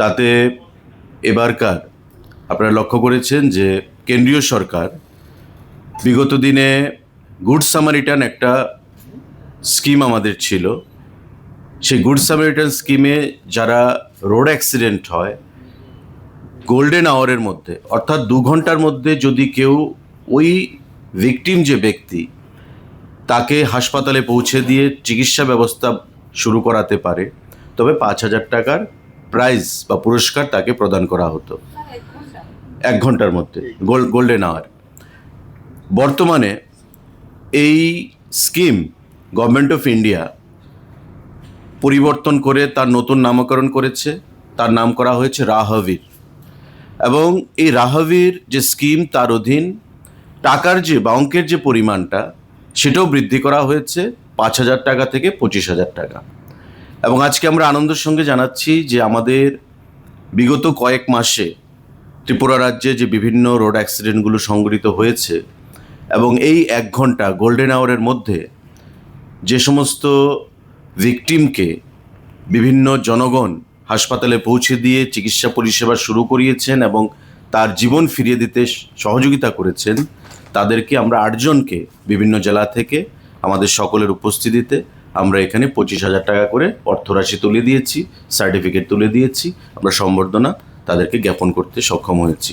তাতে এবারকার আপনারা লক্ষ্য করেছেন যে কেন্দ্রীয় সরকার বিগত দিনে গুড সামারিটান একটা স্কিম আমাদের ছিল। সেই গুড সামারিটান স্কিমে যারা রোড অ্যাক্সিডেন্ট হয়, গোল্ডেন আওয়ারের মধ্যে, অর্থাৎ দু ঘণ্টার মধ্যে যদি কেউ ওই ভিকটিম যে ব্যক্তি, তাকে হাসপাতালে পৌঁছে দিয়ে চিকিৎসা ব্যবস্থা শুরু করাতে পারে, তবে পাঁচ হাজার টাকার প্রাইজ বা পুরস্কার তাকে প্রদান করা হতো। এক ঘণ্টার মধ্যে গোল্ড গোল্ডেন আওয়ার বর্তমানে এই স্কিম গভর্নমেন্ট অফ ইন্ডিয়া পরিবর্তন করে তার নতুন নামকরণ করেছে। তার নাম করা হয়েছে রাহবীর এবং এই রাহবীর যে স্কিম তার অধীন টাকার যে বা অঙ্কের যে পরিমাণটা, সেটাও বৃদ্ধি করা হয়েছে পাঁচ হাজার টাকা থেকে পঁচিশ হাজার টাকা। এবং আজকে আমরা আনন্দের সঙ্গে জানাচ্ছি যে আমাদের বিগত কয়েক মাসে ত্রিপুরা রাজ্যে যে বিভিন্ন রোড অ্যাক্সিডেন্টগুলো সংঘটিত হয়েছে এবং এই এক ঘণ্টা গোল্ডেন আওয়ারের মধ্যে যে সমস্ত ভিকটিমকে বিভিন্ন জনগণ হাসপাতালে পৌঁছে দিয়ে চিকিৎসা পরিষেবা শুরু করিয়েছেন এবং তার জীবন ফিরিয়ে দিতে সহযোগিতা করেছেন, তাদেরকে আমরা আটজনকে বিভিন্ন জেলা থেকে আমাদের সকলের উপস্থিতিতে আমরা এখানে পঁচিশ হাজার টাকা করে অর্থরাশি তুলে দিয়েছি সার্টিফিকেট তুলে দিয়েছি, আমরা সম্বর্ধনা তাদেরকে জ্ঞাপন করতে সক্ষম হয়েছি।